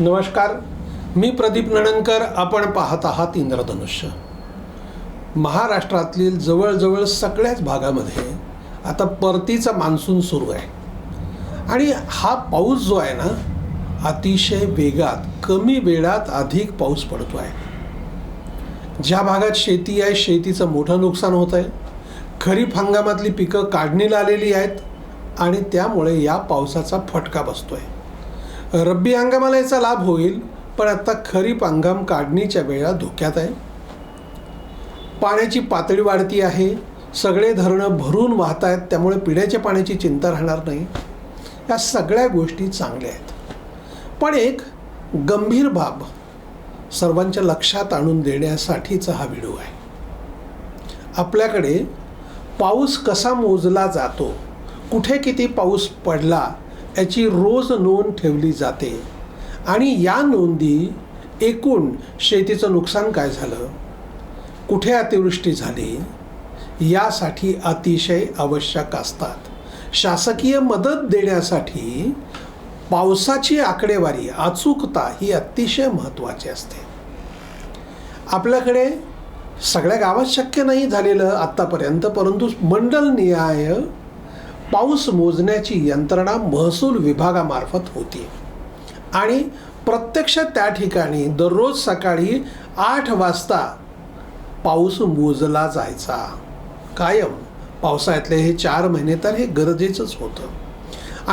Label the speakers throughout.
Speaker 1: नमस्कार. मी प्रदीप नणनकर आपण पाहत आहात इंद्रधनुष्य. महाराष्ट्रातील जवळजवळ सगळ्याच भागामध्ये आता परतीचा मान्सून सुरू आहे. आणि हा पाऊस जो आहे ना अतिशय वेगात कमी वेळात अधिक पाऊस पडतो आहे. ज्या भागात शेती आहे शेतीचं मोठं नुकसान होत आहे. खरीप हंगामातली पिकं काढणीला आलेली आहेत आणि त्यामुळे या पावसाचा फटका बसतो आहे रब्बी हंगामाला याचा लाभ होईल पण आता खरीप हंगाम काढणीच्या वेळा धोक्यात आहे. पाण्याची पातळी वाढती आहे सगळे धरणं भरून वाहत आहेत त्यामुळे पिण्याच्या पाण्याची चिंता राहणार नाही. या सगळ्या गोष्टी चांगल्या आहेत. पण एक गंभीर बाब सर्वांच्या लक्षात आणून देण्यासाठीचा हा व्हिडिओ आहे. आपल्याकडे पाऊस कसा मोजला जातो कुठे किती पाऊस पडला याची रोज नोंद ठेवली जाते. आणि या नोंदी एकूण शेतीचं नुकसान काय झालं? कुठे अतिवृष्टी झाली? यासाठी अतिशय आवश्यक असतात. शासकीय मदत देण्यासाठी पावसाची आकडेवारी अचूकता ही अतिशय महत्त्वाची असते. आपल्याकडे सगळ्या गावात शक्य नाही झालेलं आत्तापर्यंत परंतु मंडलनिहाय पाऊस मोजण्याची यंत्रणा महसूल विभागामार्फत होती. आणि प्रत्यक्ष त्या ठिकाणी दररोज सकाळी आठ वाजता पाऊस मोजला जायचा. कायम. पावसाळ्यातले हे चार महिने तर हे गरजेचंच होतं.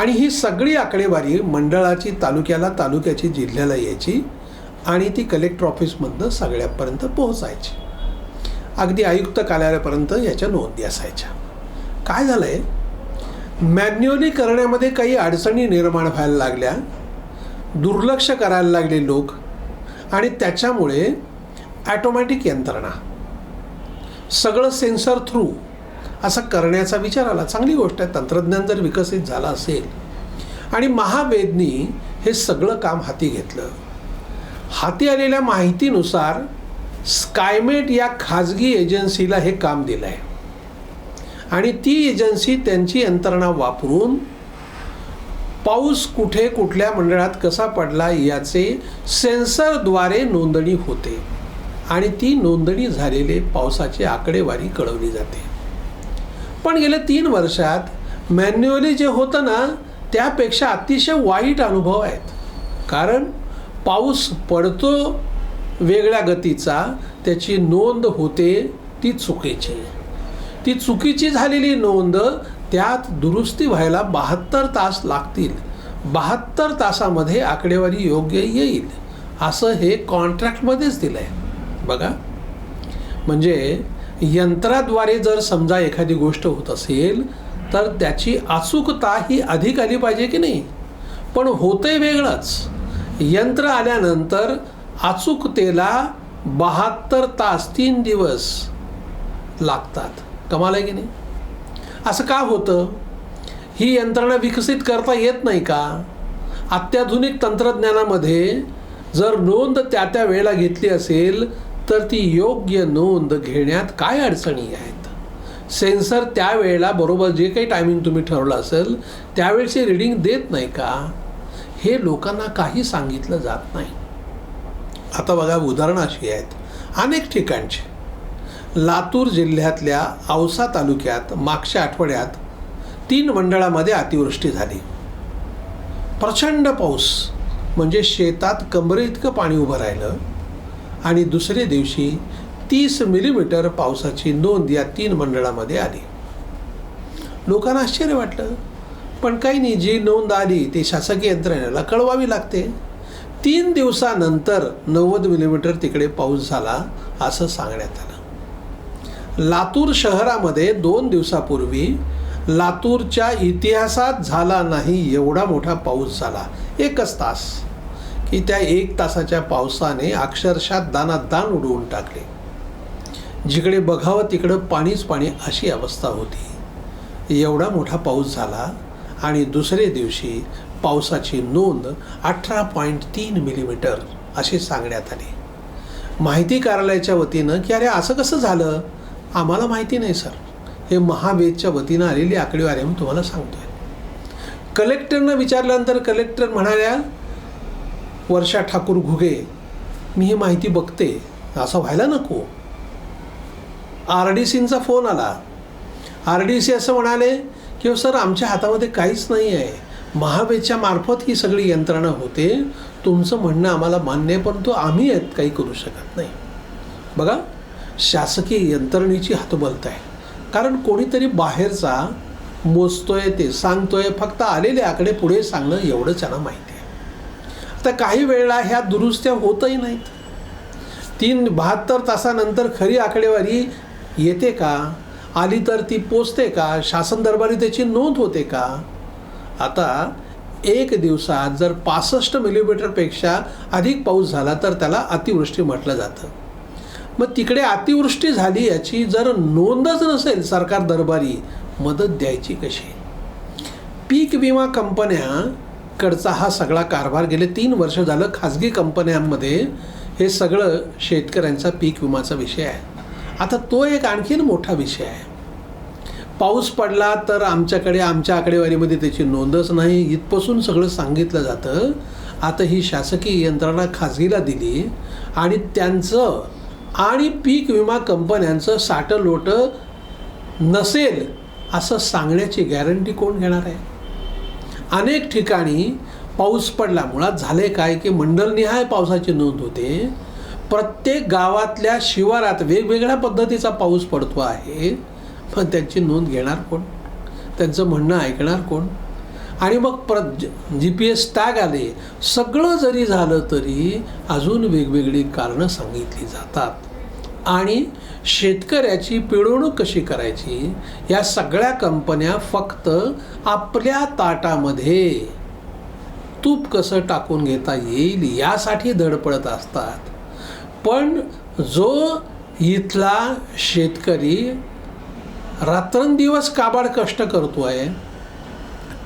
Speaker 1: आणि ही सगळी आकडेवारी मंडळाची तालुक्याला तालुक्याची जिल्ह्याला यायची आणि ती कलेक्टर ऑफिसमधनं सगळ्यापर्यंत पोहोचायची. अगदी आयुक्त कार्यालयापर्यंत याच्या नोंदी असायच्या. काय झालं आहे मॅन्युअली करण्यामध्ये काही अडचणी निर्माण व्हायला लागल्या दुर्लक्ष करायला लागले लोक आणि त्याच्यामुळे ॲटोमॅटिक यंत्रणा. सगळं सेन्सर थ्रू असं करण्याचा विचार आला. चांगली गोष्ट आहे तंत्रज्ञान जर विकसित झालं असेल आणि महावेदनी हे सगळं काम हाती घेतलं. हाती आलेल्या माहितीनुसार स्कायमेट या खाजगी एजन्सीला हे काम दिलं आहे आणि ती एजन्सी त्यांची यंत्रणा वापरून पाऊस कुठे कुठल्या मंडळात कसा पडला याचे सेन्सरद्वारे नोंदणी होते. आणि ती नोंदणी झालेले पावसाची आकडेवारी कळवली जाते. पण गेल्या तीन वर्षात मॅन्युअली जे होतं ना त्यापेक्षा अतिशय वाईट अनुभव आहेत. कारण पाऊस पडतो वेगळ्या गतीचा त्याची नोंद होते ती चुकीची. ती चुकीची झालेली नोंद त्यात दुरुस्ती व्हायला बहात्तर तास लागतील. बहात्तर तासामध्ये आकडेवारी योग्य येईल असं हे कॉन्ट्रॅक्टमध्येच दिलं आहे बघा. म्हणजे यंत्राद्वारे जर समजा एखादी गोष्ट होत असेल तर त्याची अचूकता ही अधिक आली पाहिजे की नाही? पण होतंय वेगळंच. यंत्र आल्यानंतर अचूकतेला बहात्तर तास तीन दिवस लागतात. कमाल आहे की नाही? असं का होतं? ही यंत्रणा विकसित करता येत नाही का? अत्याधुनिक तंत्रज्ञानामध्ये जर नोंद त्या त्या वेळेला घेतली असेल तर ती योग्य नोंद घेण्यात काय अडचणी आहेत? सेन्सर त्यावेळेला बरोबर जे काही टायमिंग तुम्ही ठरवलं असेल त्यावेळेची रिडिंग देत नाही का? हे लोकांना काही सांगितलं जात नाही. आता बघा उदाहरणं अशी आहेत. अनेक ठिकाणची. लातूर जिल्ह्यातल्या औसा तालुक्यात मागच्या आठवड्यात तीन मंडळामध्ये अतिवृष्टी झाली. प्रचंड पाऊस म्हणजे शेतात कमरे इतकं पाणी उभं राहिलं आणि दुसऱ्या दिवशी तीस मिलीमीटर पावसाची नोंद या तीन मंडळामध्ये आली. लोकांना आश्चर्य वाटलं. पण काही नाही जी नोंद आली ती शासकीय यंत्रणेला कळवावी लागते. तीन दिवसानंतर नव्वद मिलीमीटर तिकडे पाऊस झाला असं सांगण्यात आलं. लातूर शहरामध्ये दोन दिवसापूर्वी लातूरच्या इतिहासात झाला नाही एवढा मोठा पाऊस झाला. एकच तास. की त्या एक तासाच्या पावसाने अक्षरशः दानादान उडवून टाकले. जिकडे बघावं तिकडं पाणीच पाणी अशी अवस्था होती. एवढा मोठा पाऊस झाला आणि दुसरे दिवशी पावसाची नोंद अठरा पॉईंट तीन मिलीमीटर अशी सांगण्यात आली. माहिती कार्यालयाच्या वतीनं की अरे असं कसं झालं? आम्हाला माहिती नाही सर. हे महावेदच्या वतीनं आलेली आकडेवारी मी तुम्हाला सांगतोय. कलेक्टरनं विचारल्यानंतर कलेक्टर म्हणाल्या वर्षा ठाकूर घुगे मी ही माहिती बघते. असं व्हायला नको. आर डी सींचा फोन आला. आर डी सी असं म्हणाले की सर आमच्या हातामध्ये काहीच नाही आहे. महाबेच्या मार्फत ही सगळी यंत्रणा होते. तुमचं म्हणणं आम्हाला मान्य आहे परंतु आम्ही यात काही करू शकत नाही. बघा शासकीय यंत्रणेची हातबलत आहे. कारण कोणीतरी बाहेरचा मोजतोय ते सांगतोय फक्त आलेले आकडे पुढे सांगणं एवढंच त्यांना माहिती आहे. आता काही वेळेला ह्या दुरुस्त्या होतही नाहीत. तीन बहात्तर तासानंतर खरी आकडेवारी येते का? आली तर ती पोचते का? शासन दरबारी त्याची नोंद होते का? आता एक दिवसात जर पासष्ट मिलीमीटरपेक्षा अधिक पाऊस झाला तर त्याला अतिवृष्टी म्हटलं जातं. मग तिकडे अतिवृष्टी झाली याची जर नोंदच नसेल सरकार दरबारी मदत द्यायची कशी? पीक विमा कंपन्याकडचा हा सगळा कारभार गेले तीन वर्ष झालं खाजगी कंपन्यांमध्ये हे सगळं शेतकऱ्यांचा पीक विमाचा विषय आहे. आता तो एक आणखीन मोठा विषय आहे. पाऊस पडला तर आमच्याकडे आमच्या आकडेवारीमध्ये त्याची नोंदच नाही. इथपासून सगळं सांगितलं जातं. आता ही शासकीय यंत्रणा खाजगीला दिली आणि त्यांचं आणि पीक विमा कंपन्यांचं साठं लोटं नसेल असं सांगण्याची गॅरंटी कोण घेणार आहे? अनेक ठिकाणी पाऊस पडला. मुळात झाले काय की मंडलनिहाय पावसाची नोंद होते. प्रत्येक गावातल्या शिवारात वेगवेगळ्या पद्धतीचा पाऊस पडतो आहे. पण त्यांची नोंद घेणार कोण? त्यांचं म्हणणं ऐकणार कोण? आणि मग प्र जी पी एस टॅग आले. सगळं जरी झालं तरी अजून वेगवेगळी कारणं सांगितली जातात. आणि शेतकऱ्याची पिळवणूक कशी करायची? या सगळ्या कंपन्या फक्त आपल्या ताटामध्ये तूप कसं टाकून घेता येईल यासाठी धडपडत असतात. पण जो इथला शेतकरी रात्रंदिवस काबाड कष्ट करतो आहे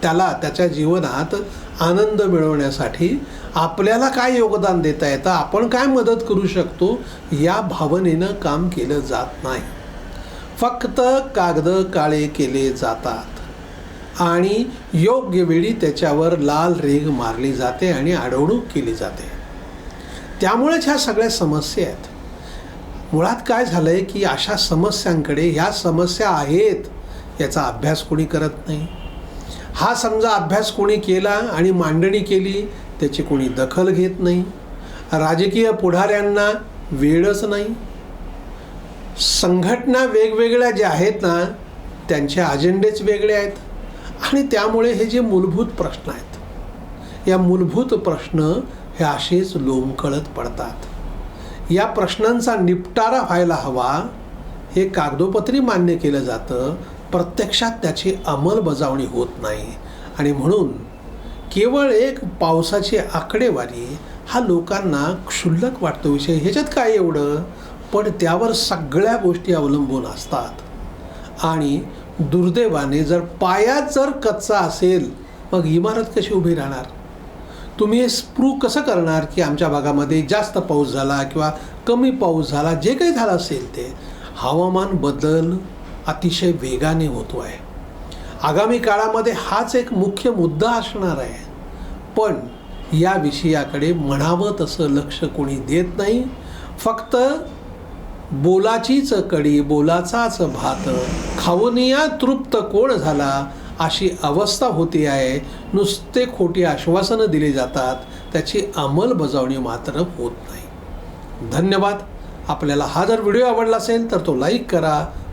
Speaker 1: त्याला त्याच्या जीवनात आनंद मिळवण्यासाठी आपल्याला काय योगदान देता येतं आपण काय मदत करू शकतो या भावनेनं काम केलं जात नाही. फक्त कागद काळे केले जातात. आणि योग्य वेळी त्याच्यावर लाल रेग मारली जाते आणि अडवणूक केली जाते. त्यामुळेच ह्या सगळ्या समस्या आहेत. मुळात काय झालं आहे की अशा समस्यांकडे ह्या समस्या आहेत याचा अभ्यास कोणी करत नाही. हा समजा अभ्यास कोणी केला आणि मांडणी केली त्याची कोणी दखल घेत नाही. राजकीय पुढाऱ्यांना वेळच नाही. संघटना वेगवेगळ्या ज्या आहेत ना त्यांचे अजेंडेच वेगळे आहेत. आणि त्यामुळे हे जे मूलभूत प्रश्न आहेत या मूलभूत प्रश्न हे असेच लोंबकळत पडतात. या प्रश्नांचा निपटारा व्हायला हवा हे कागदोपत्री मान्य केलं जातं प्रत्यक्षात त्याची अंमलबजावणी होत नाही. आणि म्हणून केवळ एक पावसाची आकडेवारी हा लोकांना क्षुल्लक वाटतो विषय. ह्याच्यात काय एवढं? पण त्यावर सगळ्या गोष्टी अवलंबून असतात. आणि दुर्दैवाने जर पाया जर कच्चा असेल मग इमारत कशी उभी राहणार? तुम्ही हे प्रूव्ह कसं करणार की आमच्या भागामध्ये जास्त पाऊस झाला किंवा कमी पाऊस झाला जे काही झालं असेल ते? हवामान बदल अतिशय वेगाने होतो आहे. आगामी काळामध्ये हाच एक मुख्य मुद्दा असणार आहे. पण या विषयाकडे म्हणावं तसं लक्ष कोणी देत नाही. फक्त बोलाचीच कडी बोलाचाच भात खावनिया तृप्त कोण झाला अशी अवस्था होती आहे. नुसते खोटी आश्वासनं दिली जातात त्याची अंमलबजावणी मात्र होत नाही. धन्यवाद. आपल्याला हा जर व्हिडिओ आवडला असेल तर तो लाईक करा